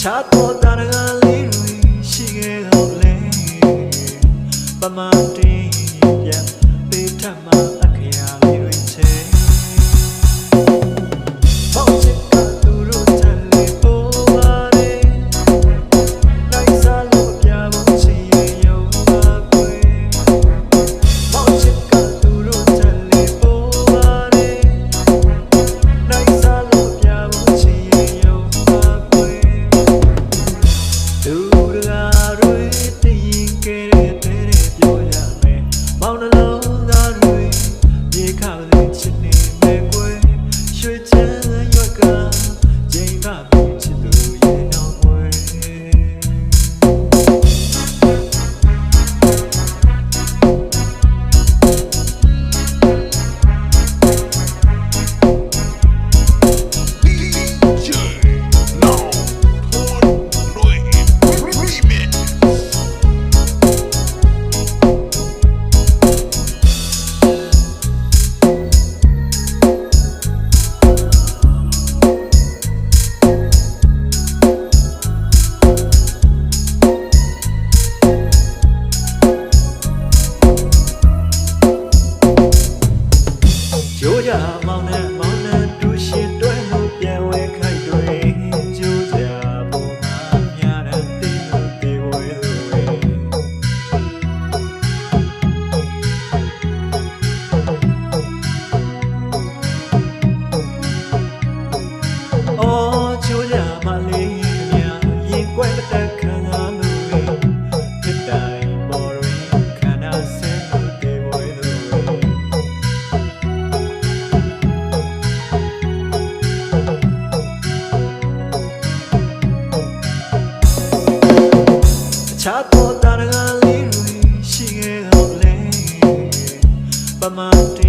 chat. i'm Mauna, Mauna. တကားလေးတွေရှိခဲ့တော့လဲပမာတ